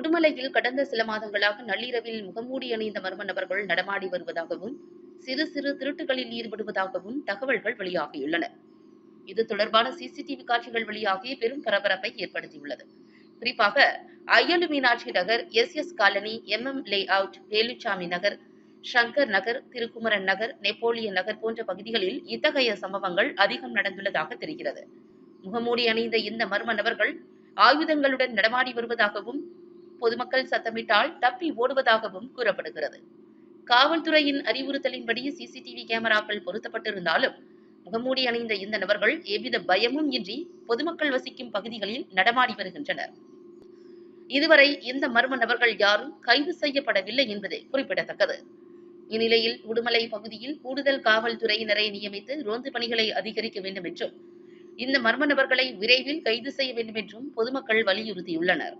உடுமலையில் கடந்த சில மாதங்களாக நள்ளிரவில் முகமூடி அணிந்த மர்ம நபர்கள் நடமாடி வருவதாகவும் சிறு சிறு திருட்டுகளில் ஈடுபடுவதாகவும் தகவல்கள் வெளியாகியுள்ளன. இது தொடர்பான சிசிடிவி காட்சிகள் வெளியாகி பெரும் பரபரப்பை ஏற்படுத்தியுள்ளது. குறிப்பாக Ayyalu Meenakshi Nagar S S colony M M layout Velusamy Nagar Shankar Nagar Thirukumaran Nagar Napoleon Nagar போன்ற பகுதிகளில் இத்தகைய சம்பவங்கள் அதிகம் நடந்துள்ளதாக தெரிகிறது. முகமூடி அணிந்த இந்த மர்ம நபர்கள் ஆயுதங்களுடன் நடமாடி வருவதாகவும் பொதுமக்கள் சத்தமிட்டால் தப்பி ஓடுவதாகவும் கூறப்படுகிறது. காவல்துறையின் அறிவுறுத்தலின்படி சிசிடிவி கேமராக்கள் பொருத்தப்பட்டிருந்தாலும் முகமூடி அணிந்த இந்த நபர்கள் எவ்வித பயமும் இன்றி பொதுமக்கள் வசிக்கும் பகுதிகளில் நடமாடி வருகின்றனர். இதுவரை இந்த மர்ம நபர்கள் யாரும் கைது செய்யப்படவில்லை என்பது குறிப்பிடத்தக்கது. இந்நிலையில் உடுமலை பகுதியில் கூடுதல் காவல்துறையினரை நியமித்து ரோந்து பணிகளை அதிகரிக்க வேண்டும் என்றும் இந்த மர்ம நபர்களை விரைவில் கைது செய்ய வேண்டும் என்றும் பொதுமக்கள் வலியுறுத்தியுள்ளனர்.